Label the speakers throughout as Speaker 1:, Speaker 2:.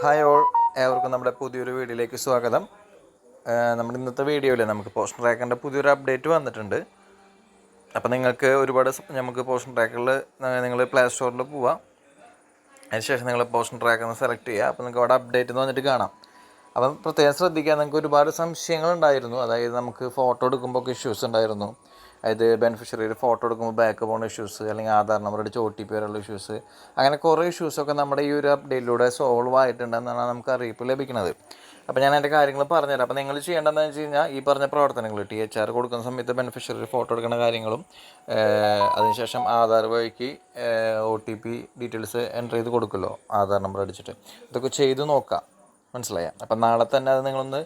Speaker 1: Hi all ഏവർക്കും നമ്മുടെ പുതിയൊരു വീഡിയോയിലേക്ക് സ്വാഗതം. നമ്മുടെ ഇന്നത്തെ വീഡിയോയിൽ നമുക്ക് പോഷൻ ട്രാക്കറിന്റെ പുതിയൊരു അപ്ഡേറ്റ് വന്നിട്ടുണ്ട്. അപ്പോൾ നിങ്ങൾക്ക് ഒരുപാട് നമുക്ക് പോഷൻ ട്രാക്കറിൽ നിങ്ങൾ പ്ലേ സ്റ്റോറിൽ പോവാം. അതിനുശേഷം നിങ്ങൾ പോഷൻ ട്രാക്കറിന് സെലക്ട് ചെയ്യുക അപ്പോൾ നിങ്ങൾക്ക് അവിടെ അപ്ഡേറ്റ് എന്ന് വന്നിട്ട് കാണാം. അപ്പം പ്രത്യേകം ശ്രദ്ധിക്കുക നിങ്ങൾക്ക് ഒരുപാട് സംശയങ്ങൾ ഉണ്ടായിരുന്നു. അതായത് നമുക്ക് ഫോട്ടോ എടുക്കുമ്പോൾ ഒക്കെ ഇഷ്യൂസ് ഉണ്ടായിരുന്നു. അതായത് ബെനിഫിഷ്യറിയുടെ ഫോട്ടോ എടുക്കുമ്പോൾ ബാക്ക് പോകുന്ന ഇഷ്യൂസ് അല്ലെങ്കിൽ ആധാർ നമ്പർ അടിച്ച് ഒ ടി പി വരെയുള്ള ഇഷ്യൂസ് അങ്ങനെ കുറേ ഇഷ്യൂസൊക്കെ നമ്മുടെ ഈ ഒരു അപ്ഡേറ്റിലൂടെ സോൾവ് ആയിട്ടുണ്ടെന്നാണ് നമുക്ക് അറിയിപ്പ് ലഭിക്കുന്നത്. അപ്പോൾ ഞാൻ എന്റെ കാര്യങ്ങൾ പറഞ്ഞുതരാം. അപ്പോൾ നിങ്ങൾ ചെയ്യേണ്ടതെന്ന് വെച്ച് കഴിഞ്ഞാൽ ഈ പറഞ്ഞ പ്രവർത്തനങ്ങൾ ടി എച്ച് ആർ കൊടുക്കുന്ന സമയത്ത് ബെനിഫിഷ്യറി ഫോട്ടോ എടുക്കുന്ന കാര്യങ്ങളും അതിനുശേഷം ആധാർ വഴിക്ക് O T P details enter ചെയ്ത് കൊടുക്കുമല്ലോ ആധാർ നമ്പർ അടിച്ചിട്ട്. ഇതൊക്കെ ചെയ്ത് നോക്കാം. മനസ്സിലായ? അപ്പം നാളെ തന്നെ അത് നിങ്ങളൊന്ന്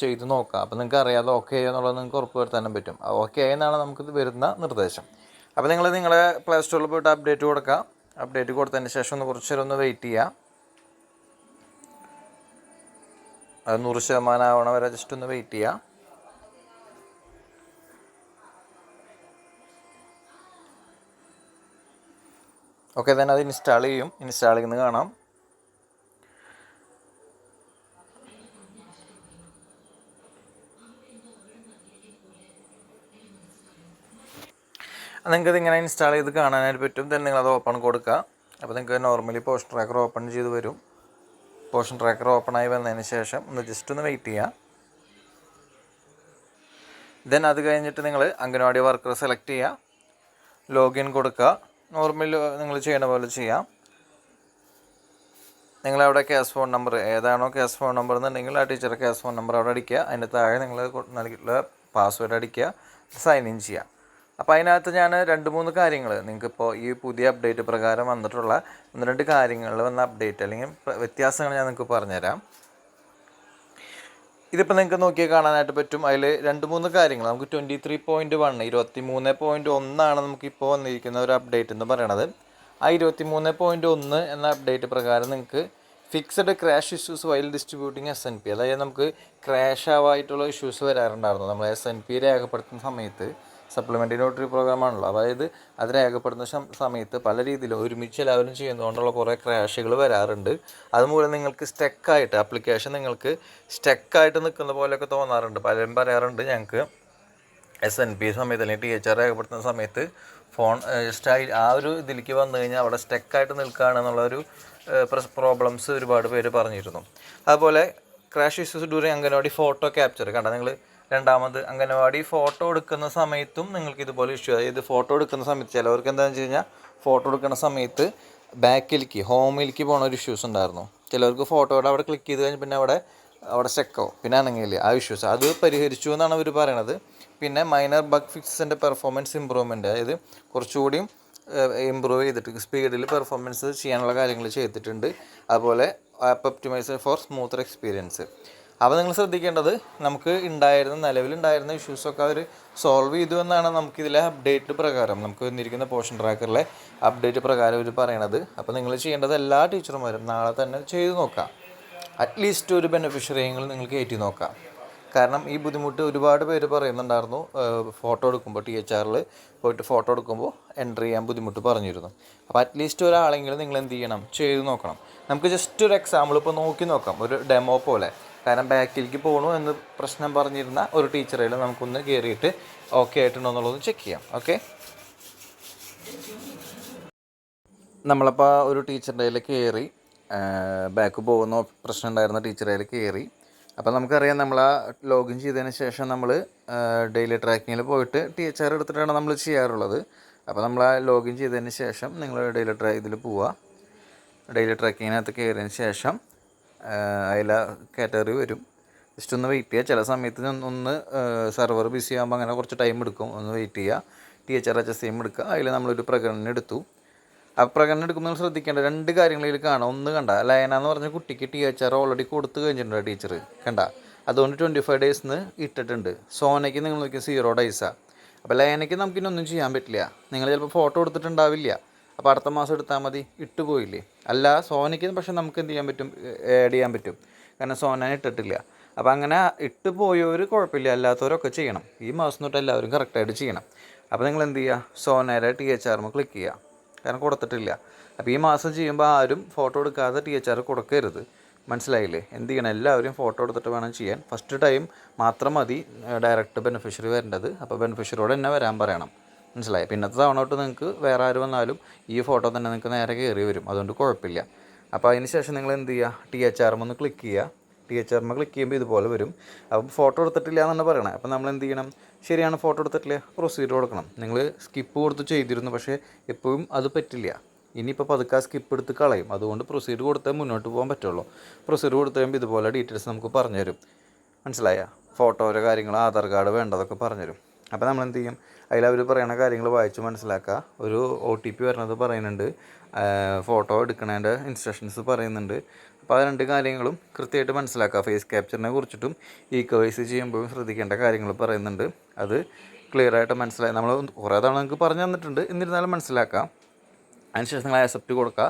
Speaker 1: ചെയ്ത് നോക്കാം. അപ്പോൾ നിങ്ങൾക്ക് അറിയാതെ ഓക്കെ എന്നുള്ളത് നിങ്ങൾക്ക് ഉറപ്പ് വരുത്താനും പറ്റും ഓക്കെ എന്നാണ് നമുക്കിത് വരുന്ന നിർദ്ദേശം. അപ്പോൾ നിങ്ങൾ നിങ്ങളെ പ്ലേ സ്റ്റോറിൽ പോയിട്ട് അപ്ഡേറ്റ് കൊടുക്കുക അപ്ഡേറ്റ് കൊടുത്തതിന് ശേഷം ഒന്ന് കുറച്ച് നേരം ഒന്ന് വെയിറ്റ് ചെയ്യുക അത് നൂറ് ശതമാനം ആവണം വരെ ജസ്റ്റ് ഒന്ന് വെയിറ്റ് ചെയ്യുക ഓക്കെ തന്നെ അത് ഇൻസ്റ്റാൾ ചെയ്യും. ഇൻസ്റ്റാൾ ചെയ്യുന്നത് കാണാം. നിങ്ങൾക്ക് ഇതിങ്ങനെ ഇൻസ്റ്റാൾ ചെയ്ത് കാണാനായിട്ട് പറ്റും. നിങ്ങൾ അത് ഓപ്പൺ കൊടുക്കുക. അപ്പോൾ നിങ്ങൾക്ക് നോർമലി പോഷൻ ട്രാക്കർ ഓപ്പൺ ചെയ്ത് വരും. പോഷൻ ട്രാക്കർ ഓപ്പൺ ആയി വന്നതിന് ശേഷം ഒന്ന് ജസ്റ്റ് ഒന്ന് വെയിറ്റ് ചെയ്യുക. ദെൻ അത് കഴിഞ്ഞിട്ട് നിങ്ങൾ അംഗനവാടി വർക്കർ സെലക്ട് ചെയ്യുക. ലോഗിൻ കൊടുക്കുക. നോർമൽ നിങ്ങൾ ചെയ്യണ പോലെ ചെയ്യാം. നിങ്ങളവിടെ ക്യാഷ് ഫോൺ നമ്പർ ഏതാണോ ക്യാഷ് ഫോൺ നമ്പർ എന്നുണ്ടെങ്കിൽ ആ ടീച്ചറെ ക്യാഷ് ഫോൺ നമ്പർ അവിടെ അടിക്കുക. അതിന്റെ താഴെ നിങ്ങൾ നൽകിയിട്ടുള്ള പാസ്വേഡ് അടിക്കുക. സൈൻ ഇൻ ചെയ്യുക. അപ്പോൾ അതിനകത്ത് ഞാൻ രണ്ട് മൂന്ന് കാര്യങ്ങൾ നിങ്ങൾക്കിപ്പോൾ ഈ പുതിയ അപ്ഡേറ്റ് പ്രകാരം വന്നിട്ടുള്ള ഒന്ന് രണ്ട് കാര്യങ്ങളിൽ വന്ന അപ്ഡേറ്റ് അല്ലെങ്കിൽ വ്യത്യാസങ്ങൾ ഞാൻ നിങ്ങൾക്ക് പറഞ്ഞുതരാം. ഇതിപ്പോൾ നിങ്ങൾക്ക് നോക്കിയാൽ കാണാനായിട്ട് പറ്റും. അതിൽ രണ്ട് മൂന്ന് കാര്യങ്ങൾ. നമുക്ക് ട്വന്റി ത്രീ പോയിന്റ് വൺ ഇരുപത്തി മൂന്ന് പോയിന്റ് ഒന്നാണ് നമുക്കിപ്പോൾ വന്നിരിക്കുന്ന ഒരു അപ്ഡേറ്റ് എന്ന് പറയണത്. ആ ഇരുപത്തി മൂന്ന് പോയിന്റ് ഒന്ന് എന്ന അപ്ഡേറ്റ് പ്രകാരം നിങ്ങൾക്ക് fixed crash issues while distributing S N P അതായത് നമുക്ക് ക്രാഷ് ആവായിട്ടുള്ള ഇഷ്യൂസ് വരാറുണ്ടായിരുന്നു. നമ്മൾ എസ് എൻ പി രേഖപ്പെടുത്തുന്ന സമയത്ത്. സപ്ലിമെന്ററി നോട്ടറി പ്രോഗ്രാം ആണല്ലോ. അതായത് അത് രേഖപ്പെടുന്ന സമയത്ത് പല രീതിയിലും ഒരുമിച്ച് എല്ലാവരും ചെയ്യുന്നതുകൊണ്ടുള്ള കുറേ ക്രാഷുകൾ വരാറുണ്ട്. അതുമൂലം നിങ്ങൾക്ക് സ്റ്റെക്കായിട്ട് ആപ്ലിക്കേഷൻ നിങ്ങൾക്ക് സ്റ്റെക്കായിട്ട് നിൽക്കുന്ന പോലെയൊക്കെ തോന്നാറുണ്ട്. പലരും പറയാറുണ്ട് ഞങ്ങൾക്ക് എസ് എൻ പി സമയത്ത് അല്ലെങ്കിൽ ടി എച്ച് ആർ രേഖപ്പെടുത്തുന്ന സമയത്ത് ഫോൺ സ്റ്റൈ ആ ഒരു ഇതിലേക്ക് വന്നു കഴിഞ്ഞാൽ അവിടെ സ്റ്റെക്കായിട്ട് നിൽക്കുകയാണെന്നുള്ളൊരു പ്രോബ്ലംസ് ഒരുപാട് പേര് പറഞ്ഞിരുന്നു. അതുപോലെ crash issues during anganwadi photo capture കണ്ട? നിങ്ങൾ രണ്ടാമത് അംഗനവാടി ഫോട്ടോ എടുക്കുന്ന സമയത്തും നിങ്ങൾക്ക് ഇതുപോലെ ഇഷ്യൂ അതായത് ഫോട്ടോ എടുക്കുന്ന സമയത്ത് ചിലവർക്ക് എന്താണെന്ന് വെച്ച് കഴിഞ്ഞാൽ ഫോട്ടോ എടുക്കുന്ന സമയത്ത് ബാക്കിലേക്ക് ഹോമിലേക്ക് പോണ ഒരു ഇഷ്യൂസ് ഉണ്ടായിരുന്നു. ചിലവർക്ക് ഫോട്ടോയുടെ അവിടെ ക്ലിക്ക് ചെയ്ത് കഴിഞ്ഞ് പിന്നെ അവിടെ അവിടെ ചെക്കോ പിന്നെ ആണെങ്കിൽ ആ ഇഷ്യൂസ് അത് പരിഹരിച്ചു എന്നാണ് അവർ പറയണത്. പിന്നെ മൈനർ ബഗ് ഫിക്സിന്റെ പെർഫോമൻസ് ഇമ്പ്രൂവ്മെന്റ് അതായത് കുറച്ചുകൂടിയും ഇമ്പ്രൂവ് ചെയ്തിട്ട് സ്പീഡിൽ പെർഫോമൻസ് ചെയ്യാനുള്ള കാര്യങ്ങൾ ചെയ്തിട്ടുണ്ട്. അതുപോലെ app optimiser for smoother experience അപ്പോൾ നിങ്ങൾ ശ്രദ്ധിക്കേണ്ടത് നമുക്ക് ഉണ്ടായിരുന്ന നിലവിലുണ്ടായിരുന്ന ഇഷ്യൂസൊക്കെ അവർ സോൾവ് ചെയ്തു എന്നാണ് നമുക്കിതിലെ അപ്ഡേറ്റ് പ്രകാരം. നമുക്ക് വന്നിരിക്കുന്ന പോഷൻ ട്രാക്കറിലെ അപ്ഡേറ്റ് പ്രകാരം ഇവർ പറയണത്. അപ്പോൾ നിങ്ങൾ ചെയ്യേണ്ടത് എല്ലാ ടീച്ചർമാരും നാളെ തന്നെ ചെയ്തു നോക്കാം അറ്റ്ലീസ്റ്റ് ഒരു ബെനിഫിഷ്യറിയെങ്കിലും നിങ്ങൾ കയറ്റി നോക്കാം. കാരണം ഈ ബുദ്ധിമുട്ട് ഒരുപാട് പേര് പറയുന്നുണ്ടായിരുന്നു. ഫോട്ടോ എടുക്കുമ്പോൾ ടി എച്ച് ആറിൽ പോയിട്ട് ഫോട്ടോ എടുക്കുമ്പോൾ എന്റർ ചെയ്യാൻ ബുദ്ധിമുട്ട് പറഞ്ഞിരുന്നു. അപ്പോൾ അറ്റ്ലീസ്റ്റ് ഒരാളെങ്കിലും നിങ്ങൾ എന്ത് ചെയ്യണം? ചെയ്ത് നോക്കണം. നമുക്ക് ജസ്റ്റ് ഒരു എക്സാമ്പിൾ ഇപ്പോൾ നോക്കി നോക്കാം. ഒരു ഡെമോ പോലെ. കാരണം ബാക്കിലേക്ക് പോകണു എന്ന് പ്രശ്നം പറഞ്ഞിരുന്ന ഒരു ടീച്ചറേൽ നമുക്കൊന്ന് കയറിയിട്ട് ഓക്കെ ആയിട്ടുണ്ടോ എന്നുള്ളത് ചെക്ക് ചെയ്യാം. ഓക്കെ നമ്മളപ്പോൾ ഒരു ടീച്ചറിന്റെ കയ്യിൽ കയറി ബാക്ക് പോകുന്ന പ്രശ്നം ഉണ്ടായിരുന്ന ടീച്ചറുടെ കയ്യിൽ കയറി അപ്പോൾ നമുക്കറിയാം നമ്മൾ ആ ലോഗിൻ ചെയ്തതിന് ശേഷം നമ്മൾ ഡെയിലി ട്രാക്കിങ്ങിൽ പോയിട്ട് ടി എച്ച് ആർ എടുത്തിട്ടാണ് നമ്മൾ ചെയ്യാറുള്ളത്. അപ്പോൾ നമ്മൾ ആ ലോഗിൻ ചെയ്തതിന് ശേഷം നിങ്ങൾ ഡെയിലി ട്രാ ഇതിൽ പോവുക ഡെയിലി ട്രാക്കിങ്ങിനകത്ത് കയറിയതിന് ശേഷം അതിൽ കാറ്റഗറി വരും. ജസ്റ്റ് ഒന്ന് വെയിറ്റ് ചെയ്യുക ചില സമയത്ത് ഒന്ന് സെർവർ ബിസി ആകുമ്പോൾ അങ്ങനെ കുറച്ച് ടൈം എടുക്കും. ഒന്ന് വെയിറ്റ് ചെയ്യുക T H R H S M എടുക്കുക. അതിൽ നമ്മളൊരു പ്രകടനം എടുത്തു. ആ പ്രകടനം എടുക്കുമ്പോൾ നമ്മൾ ശ്രദ്ധിക്കേണ്ട രണ്ട് കാര്യങ്ങളിൽ കാണാം. ഒന്ന് കണ്ട ലയന എന്ന് പറഞ്ഞ കുട്ടിക്ക് ടി എച്ച് ആർ ഓൾറെഡി കൊടുത്തു കഴിഞ്ഞിട്ടുണ്ട് ടീച്ചർ കണ്ട? അതുകൊണ്ട് ട്വന്റി ഫൈവ് ഡേയ്സിന് ഇട്ടിട്ടുണ്ട്. സോനയ്ക്ക് നിങ്ങൾ നോക്കിയാൽ സീറോ ഡേയ്സാണ് അപ്പോൾ ലയനയ്ക്ക് നമുക്കിനൊന്നും ചെയ്യാൻ പറ്റില്ല. നിങ്ങൾ ചിലപ്പോൾ ഫോട്ടോ എടുത്തിട്ടുണ്ടാവില്ല. അപ്പോൾ അടുത്ത മാസം എടുത്താൽ മതി. ഇട്ട് പോയില്ലേ? അല്ല സോനയ്ക്ക് പക്ഷെ നമുക്ക് എന്ത് ചെയ്യാൻ പറ്റും? ആഡ് ചെയ്യാൻ പറ്റും. കാരണം സോന ഇട്ടിട്ടില്ല. അപ്പോൾ അങ്ങനെ ഇട്ട് പോയവർ കുഴപ്പമില്ല. അല്ലാത്തവരൊക്കെ ചെയ്യണം. ഈ മാസം തൊട്ട് എല്ലാവരും കറക്റ്റായിട്ട് ചെയ്യണം. അപ്പോൾ നിങ്ങൾ എന്ത് ചെയ്യുക സോനയുടെ ടി എച്ച് ആർമ ക്ലിക്ക് ചെയ്യുക കാരണം കൊടുത്തിട്ടില്ല. അപ്പോൾ ഈ മാസം ചെയ്യുമ്പോൾ ആരും ഫോട്ടോ എടുക്കാതെ ടി എച്ച് ആർ കൊടുക്കരുത്. മനസ്സിലായില്ലേ? എന്ത് ചെയ്യണം? എല്ലാവരും ഫോട്ടോ എടുത്തിട്ട് വേണം ചെയ്യാൻ. ഫസ്റ്റ് ടൈം മാത്രം മതി ഡയറക്റ്റ് ബെനിഫിഷ്യറി വരേണ്ടത്. അപ്പോൾ ബെനിഫിഷ്യറിയോട് തന്നെ വരാൻ പറയണം. മനസ്സിലായി. പിന്നത്തെ തവണ തൊട്ട് നിങ്ങൾക്ക് വേറെ ആര് വന്നാലും ഈ ഫോട്ടോ തന്നെ നിങ്ങൾക്ക് നേരെ കയറി വരും. അതുകൊണ്ട് കുഴപ്പമില്ല. അപ്പോൾ അതിന് ശേഷം നിങ്ങൾ എന്ത് ചെയ്യുക ടി എച്ച് ആർ ഒന്ന് ക്ലിക്ക് ചെയ്യുക ടി എച്ച് ആർമ ക്ലിക്ക് ചെയ്യുമ്പോൾ ഇതുപോലെ വരും. അപ്പം ഫോട്ടോ എടുത്തിട്ടില്ല എന്നാണ് പറയണത് അപ്പം നമ്മൾ എന്ത് ചെയ്യണം? ശരിയാണ് ഫോട്ടോ എടുത്തിട്ടില്ല. പ്രൊസീഡ് കൊടുക്കണം. നിങ്ങൾ സ്കിപ്പ് കൊടുത്ത് ചെയ്തിരുന്നു പക്ഷേ എപ്പോഴും അത് പറ്റില്ല. ഇനിയിപ്പോൾ പതുക്കെ സ്കിപ്പ് എടുത്ത് കളയും. അതുകൊണ്ട് പ്രൊസീഡ് കൊടുത്താൽ മുന്നോട്ട് പോകാൻ പറ്റുള്ളൂ. പ്രൊസീഡ് കൊടുത്ത് കഴിയുമ്പോൾ ഇതുപോലെ ഡീറ്റെയിൽസ് നമുക്ക് പറഞ്ഞുതരും. മനസ്സിലായ? ഫോട്ടോയുടെ കാര്യങ്ങൾ ആധാർ കാർഡ് വേണ്ടതൊക്കെ പറഞ്ഞുതരും. അപ്പോൾ നമ്മൾ എന്ത് ചെയ്യും അതിൽ അവർ പറയുന്ന കാര്യങ്ങൾ വായിച്ച് മനസ്സിലാക്കുക ഒരു ഒ ടി പി വരുന്നത് പറയുന്നുണ്ട്. ഫോട്ടോ എടുക്കുന്നതിന്റെ ഇൻസ്ട്രക്ഷൻസ് പറയുന്നുണ്ട്. അപ്പോൾ ആ രണ്ട് കാര്യങ്ങളും കൃത്യമായിട്ട് മനസ്സിലാക്കുക ഫേസ് ക്യാപ്ചറിനെ കുറിച്ചിട്ടും ഈ കേസ് ചെയ്യുമ്പോഴും ശ്രദ്ധിക്കേണ്ട കാര്യങ്ങൾ പറയുന്നുണ്ട്. അത് ക്ലിയർ ആയിട്ട് മനസ്സിലായി. നമ്മൾ കുറേ തവണ നിങ്ങൾക്ക് പറഞ്ഞു തന്നിട്ടുണ്ട്. എന്നിരുന്നാലും മനസ്സിലാക്കാം. അതിനുശേഷം നിങ്ങൾ ആക്സെപ്റ്റ് കൊടുക്കുക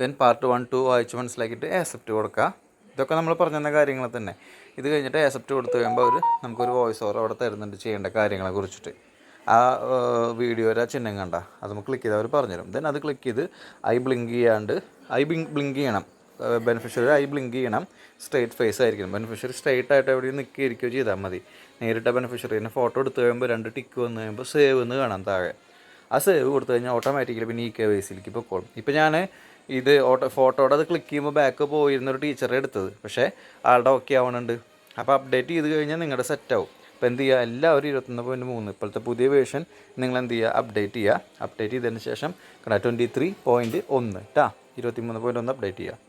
Speaker 1: ദെൻ പാർട്ട് വൺ ടു വായിച്ച് മനസ്സിലാക്കിയിട്ട് ആക്സെപ്റ്റ് കൊടുക്കുക ഇതൊക്കെ നമ്മൾ പറഞ്ഞു കാര്യങ്ങൾ തന്നെ. ഇത് കഴിഞ്ഞിട്ട് ആക്സെപ്റ്റ് കൊടുത്തു കഴിയുമ്പോൾ അവർ നമുക്കൊരു വോയിസ് ഓവർ അവിടെ തരുന്നുണ്ട് ചെയ്യേണ്ട കാര്യങ്ങളെ കുറിച്ചിട്ട്. ആ വീഡിയോയുടെ ചിഹ്നം കണ്ട. അത് നമുക്ക് ക്ലിക്ക് ചെയ്ത് അവർ പറഞ്ഞുതരും. ദെൻ അത് ക്ലിക്ക് ചെയ്ത് ഐ ബ്ലിങ്ക് ചെയ്യാണ്ട് ഐ ബ്ലിങ്ക് ബ്ലിങ്ക് ചെയ്യണം. ബെനിഫിഷ്യറി ഐ ബ്ലിങ്ക് ചെയ്യണം. സ്ട്രേറ്റ് ഫേസ് ആയിരിക്കണം. ബെനിഫിഷ്യറി സ്ട്രേറ്റ് ആയിട്ട് എവിടെയും നിൽക്കുകയിരിക്കുകയോ ചെയ്താൽ മതി. നേരിട്ട ബെനിഫിഷ്യറിനെ ഫോട്ടോ എടുത്തു കഴിയുമ്പോൾ രണ്ട് ടിക്ക് വന്നു കഴിയുമ്പോൾ സേവ് എന്ന് കാണാം താഴെ. ആ സേവ് കൊടുത്തു കഴിഞ്ഞാൽ ഓട്ടോമാറ്റിക്കലി പിന്നെ ഈ കെ വൈ സിയിലേക്ക് പൊക്കോളും. ഇപ്പോൾ ഞാൻ ഇത് ഓട്ടോ ഫോട്ടോയുടെ അത് ക്ലിക്ക് ചെയ്യുമ്പോൾ ബാക്ക് പോയിരുന്നൊരു ടീച്ചറെ എടുത്തത്. പക്ഷേ ആളുടെ ഓക്കെ ആവണുണ്ട്. അപ്പോൾ അപ്ഡേറ്റ് ചെയ്ത് കഴിഞ്ഞാൽ നിങ്ങളുടെ സെറ്റ് ആവും. അപ്പോൾ എന്ത് ചെയ്യുക എല്ലാവരും ഇരുപത്തൊന്ന് പോയിന്റ് മൂന്ന്. ഇപ്പോഴത്തെ പുതിയ വേർഷൻ നിങ്ങൾ എന്ത് ചെയ്യുക അപ്ഡേറ്റ് ചെയ്യുക അപ്ഡേറ്റ് ചെയ്തതിന് ശേഷം ട്വന്റി ത്രീ പോയിന്റ് ഒന്ന്. ട്ടാ ഇരുപത്തി മൂന്ന് പോയിന്റ് ഒന്ന് അപ്ഡേറ്റ് ചെയ്യുക